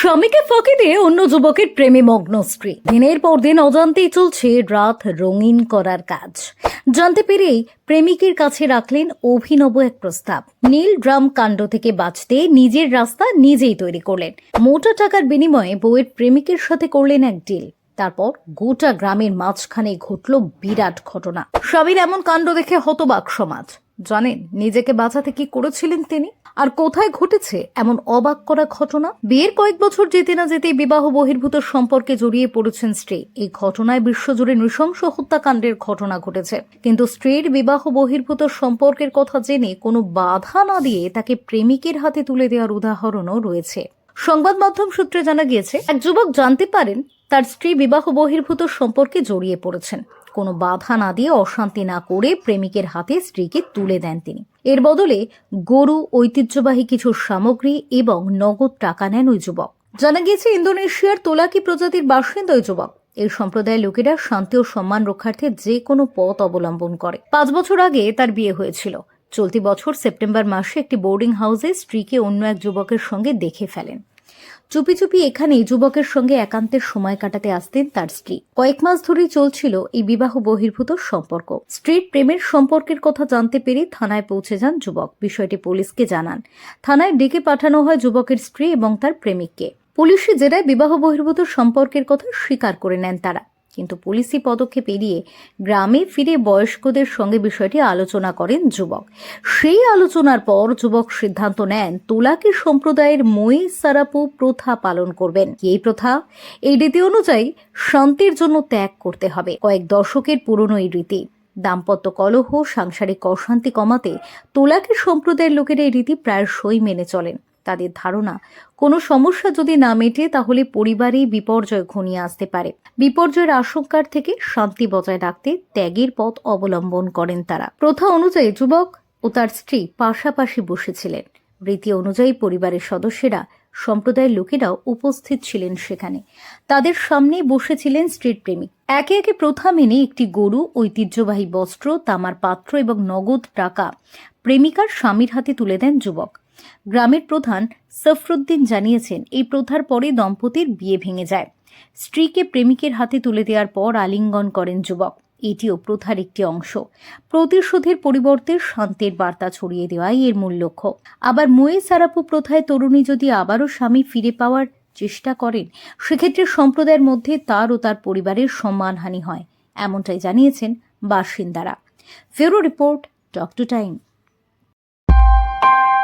স্বামীকে ফাঁকি দিয়ে অন্য যুবকের প্রেমে মগ্ন স্ত্রী। দিনের পর দিন অজান্তেই চলছে রাত রঙিন করার কাজ। জানতে পেরেই প্রেমিকের কাছে রাখলেন অভিনব এক প্রস্তাব। নীল ড্রাম কাণ্ড থেকে বাঁচতে নিজের রাস্তা নিজেই তৈরি করলেন। মোটা টাকার বিনিময়ে বউয়ের প্রেমিকের সাথে করলেন এক ডিল। তারপর গোটা গ্রামের মাঝখানে ঘটল বিরাট ঘটনা। স্বামীর এমন কাণ্ড দেখে হতবাক সমাজ। জানেন, নিজেকে বাঁচাতে কি করেছিলেন তিনি? আর কোথায় ঘটেছে এমন অবাক করা ঘটনা? বিয়ের কয়েক বছর যেতে না যেতে বিবাহ বহির্ভূত সম্পর্কে জড়িয়ে পড়েছেন স্ত্রী। এই ঘটনায় বিশ্বজুড়ে নৃশংস হত্যাকাণ্ডের ঘটনা ঘটেছে। কিন্তু স্ত্রীর বিবাহ বহির্ভূত সম্পর্কের কথা জেনে কোনো বাধা না দিয়ে তাকে প্রেমিকের হাতে তুলে দেওয়ার উদাহরণও রয়েছে। সংবাদ মাধ্যম সূত্রে জানা গিয়েছে, এক যুবক জানতে পারেন তার স্ত্রী বিবাহ বহির্ভূত সম্পর্কে জড়িয়ে পড়েছেন। কোনো বাধা না দিয়ে অশান্তি না করে প্রেমিকের হাতে স্ত্রীকে তুলে দেন তিনি। এর বদলে গরু, ঐতিহ্যবাহী কিছু সামগ্রী এবং নগদ টাকা নেন ওই যুবক। জানা গিয়েছে, ইন্দোনেশিয়ার তোলাকি প্রজাতির বাসিন্দা ওই যুবক। এই সম্প্রদায়ের লোকেরা শান্তি ও সম্মান রক্ষার্থে যে কোনো পথ অবলম্বন করে। পাঁচ বছর আগে তার বিয়ে হয়েছিল। চলতি বছর সেপ্টেম্বর মাসে একটি বোর্ডিং হাউসে স্ত্রীকে অন্য এক যুবকের সঙ্গে দেখে ফেলেন। চুপি চুপি এখানেই যুবকের সঙ্গে একান্তের সময় কাটাতে আসতেন তার স্ত্রী। কয়েক মাস ধরেই চলছিল এই বিবাহ বহির্ভূত সম্পর্ক। স্ত্রীর প্রেমের সম্পর্কের কথা জানতে পেরে থানায় পৌঁছে যান যুবক। বিষয়টি পুলিশকে জানান। থানায় ডেকে পাঠানো হয় যুবকের স্ত্রী এবং তার প্রেমিককে। পুলিশি জেরায় বিবাহ বহির্ভূত সম্পর্কের কথা স্বীকার করে নেন তারা। কিন্তু পুলিশি পদক্ষেপ এড়িয়ে গ্রামে ফিরে বয়স্কদের সঙ্গে বিষয়টি আলোচনা করেন যুবক। সেই আলোচনার পর যুবক সিদ্ধান্ত নেন, তোলাকি সম্প্রদায়ের মই সারাপু প্রথা পালন করবেন। এই প্রথা? এই রীতি অনুযায়ী শান্তির জন্য ত্যাগ করতে হবে। কয়েক দশকের পুরনো এই রীতি। দাম্পত্য কলহ, সাংসারিক অশান্তি কমাতে তোলাকি সম্প্রদায়ের লোকেরা এই রীতি প্রায়শই মেনে চলেন। তাদের ধারণা। কোনো সমস্যা যদি না মেটে, তাহলে পরিবারেই বিপর্যয় ঘনিয়ে আসতে পারে। বিপর্যয়ের আশঙ্কার থেকে শান্তি বজায় রাখতে ত্যাগের পথ অবলম্বন করেন তারা। প্রথা অনুযায়ী যুবক ও তার স্ত্রী পাশাপাশি বসেছিলেন। রীতি অনুযায়ী পরিবারের সদস্যরা, সম্প্রদায়ের লোকেরাও উপস্থিত ছিলেন সেখানে। তাদের সামনেই বসেছিলেন স্ট্রিট প্রেমিক। একে একে প্রথা মেনে একটি গরু, ঐতিহ্যবাহী বস্ত্র, তামার পাত্র এবং নগদ টাকা প্রেমিকার স্বামীর হাতে তুলে দেন যুবক। গ্রামের প্রধান সফরুদ্দিন জানিয়েছেন, এই প্রথার পরে দম্পতির বিয়ে ভেঙে যায়। স্ত্রীকে প্রেমিকের হাতে তুলে দেওয়ার পর আলিঙ্গন করেন যুবক। এটিও প্রথার একটি অংশ। প্রতিশোধের পরিবর্তে শান্তির বার্তা ছড়িয়ে দেওয়াই এর মূল লক্ষ্য। আবার ময়ে সারাপু প্রথায় তরুণী যদি আবারও স্বামী ফিরে পাওয়ার চেষ্টা করেন, সেক্ষেত্রে সম্প্রদায়ের মধ্যে তার ও তার পরিবারের সম্মানহানি হয়, এমনটাই জানিয়েছেন বাসিন্দারা। ফেরো রিপোর্ট, ডক্টর টু টাইম